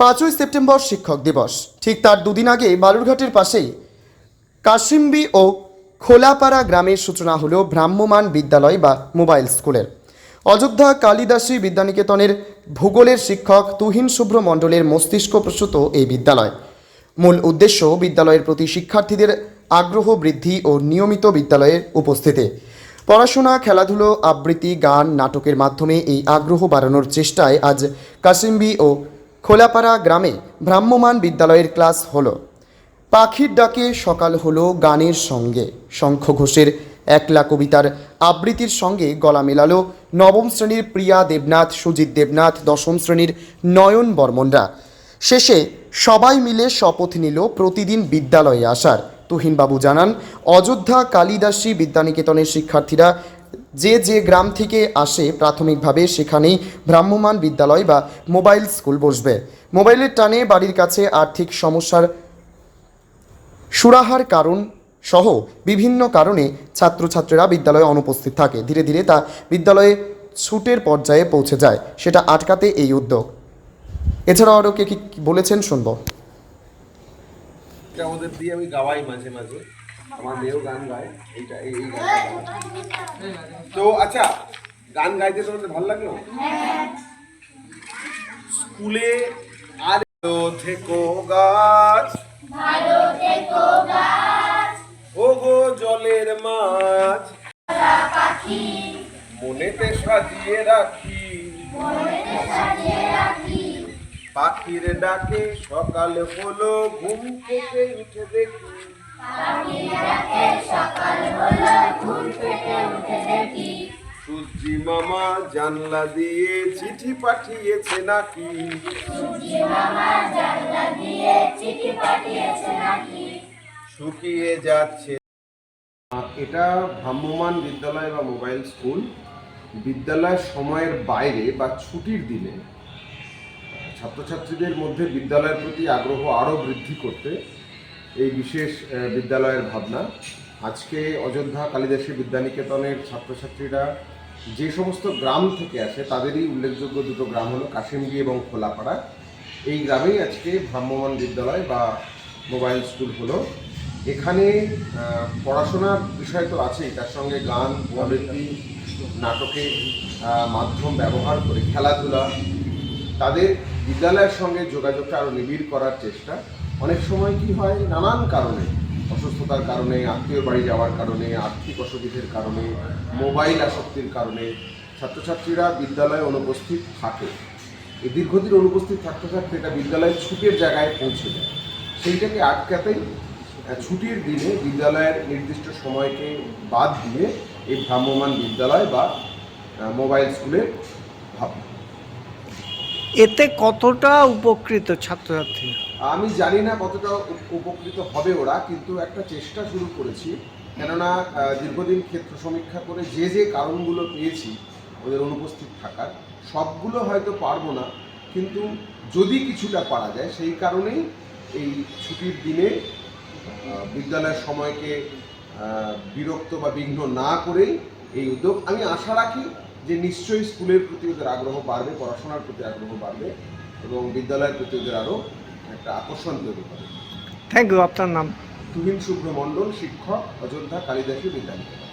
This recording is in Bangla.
পাঁচই সেপ্টেম্বর শিক্ষক দিবস। ঠিক তার দুদিন আগে বালুরঘাটের পাশেই কাশিম্বি ও খোলাপাড়া গ্রামের সূচনা হলো ভ্রাম্যমাণ বিদ্যালয় বা মোবাইল স্কুলের। অযোধ্যা কালিদাসী বিদ্যানিকেতনের ভূগোলের শিক্ষক তুহিন শুভ্র মণ্ডলের মস্তিষ্ক প্রসূত এই বিদ্যালয়। মূল উদ্দেশ্য বিদ্যালয়ের প্রতি শিক্ষার্থীদের আগ্রহ বৃদ্ধি ও নিয়মিত বিদ্যালয়ের উপস্থিতি। পড়াশোনা, খেলাধুলো, আবৃত্তি, গান, নাটকের মাধ্যমে এই আগ্রহ বাড়ানোর চেষ্টায় আজ কাশিম্বি ও খোলাপাড়া গ্রামে ভ্রাম্যমান বিদ্যালয়ের ক্লাস হলো। পাখির ডাকে সকাল হলো গানের সঙ্গে। শঙ্খ ঘোষের একলা কবিতার আবৃত্তির সঙ্গে গলা মেলালো নবম শ্রেণির প্রিয়া দেবনাথ, সুজিত দেবনাথ, দশম শ্রেণির নয়ন বর্মনরা। শেষে সবাই মিলে শপথ নিল প্রতিদিন বিদ্যালয়ে আসার। তুহিনবাবু জানান, অযোধ্যা কালিদাসী বিদ্যানিকেতনের শিক্ষার্থীরা যে যে গ্রাম থেকে আসে, প্রাথমিকভাবে সেখানেই ভ্রাম্যমাণ বিদ্যালয় বা মোবাইল স্কুল বসবে। মোবাইলের টানে বাড়ির কাছে আর্থিক সমস্যার সুরাহার কারণ সহ বিভিন্ন কারণে ছাত্রছাত্রীরা বিদ্যালয়ে অনুপস্থিত থাকে। ধীরে ধীরে তা বিদ্যালয়ে ছুটের পর্যায়ে পৌঁছে যায়। সেটা আটকাতে এই উদ্যোগ। এছাড়াও আরও কে কি বলেছেন শুনব। ওদের দিয়ে আমি গাওয়াই মাঝে মাঝে। আমার মেয়েও গান গায় এইটা এই। তো আচ্ছা গান গাইতে তোমাদের ভালো লাগল? স্কুলে আর ভালো থেকো গাছ। ও গো জলের মাছ। মনেতে সাজিয়ে রাখি। পাখির ডাকে সকাল হলো ঘুম থেকে উঠে দেখি। মামা জানলা দিয়ে চিঠি পাঠিয়েছে নাকি? শুকিয়ে যাচ্ছে। এটা ভ্রাম্যমান বিদ্যালয় বা মোবাইল স্কুল। বিদ্যালয় সময়ের বাইরে বা ছুটির দিনে ছাত্রছাত্রীদের মধ্যে বিদ্যালয়ের প্রতি আগ্রহ আরও বৃদ্ধি করতে এই বিশেষ বিদ্যালয়ের ভাবনা। আজকে অযোধ্যা কালিদাসী বিদ্যানিকেতনের ছাত্রছাত্রীরা যে সমস্ত গ্রাম থেকে আসে, তাদেরই উল্লেখযোগ্য দুটো গ্রাম হলো কাশিমগি এবং খোলাপাড়া। এই গ্রামেই আজকে ভ্রাম্যমান বিদ্যালয় বা মোবাইল স্কুল হলো। এখানে পড়াশোনার বিষয় তো আছেই, তার সঙ্গে গান আবৃত্তি নাটকে মাধ্যম ব্যবহার করে খেলাধুলা, তাদের বিদ্যালয়ের সঙ্গে যোগাযোগটা আরও নিবিড় করার চেষ্টা। অনেক সময় কি হয়, নানান কারণে অসুস্থতার কারণে, আত্মীয় বাড়ি যাওয়ার কারণে, আর্থিক অসুবিধের কারণে, মোবাইল আসক্তির কারণে ছাত্রছাত্রীরা বিদ্যালয়ে অনুপস্থিত থাকে। এই দীর্ঘদিন অনুপস্থিত থাকতে থাকতে এটা বিদ্যালয়ের ছুটির জায়গায় পৌঁছে যায়। সেইটাকে আটকাতেই ছুটির দিনে বিদ্যালয়ের নির্দিষ্ট সময়কে বাদ দিয়ে এই ভ্রাম্যমাণ বিদ্যালয় বা মোবাইল স্কুলে ভাবনা এতে কতটা উপকৃত ছাত্রছাত্রী আমি জানি না কতটা উপ- উপকৃত হবে ওরা, কিন্তু একটা চেষ্টা শুরু করেছি। কেননা দীর্ঘদিন ক্ষেত্র সমীক্ষা করে যে যে কারণগুলো পেয়েছি, ওদের অনুপস্থিত থাকার, সবগুলো হয়তো পারব না। কিন্তু যদি কিছুটা পারা যায়, সেই কারণেই এই ছুটির দিনে বিদ্যালয়ের সময়কে বিরক্ত বা বিঘ্ন না করেই এই উদ্যোগ, আমি আশা রাখি যে নিশ্চয়ই স্কুলের প্রতি ওদের আগ্রহ বাড়বে, পড়াশোনার প্রতি আগ্রহ বাড়বে এবং বিদ্যালয়ের প্রতি ওদের আরও একটা আকর্ষণ তৈরি করে। থ্যাংক ইউ আপনার নাম? তুহিন শুভ্র মণ্ডল শিক্ষক অযোধ্যা কালিদাসী বিদ্যালয়।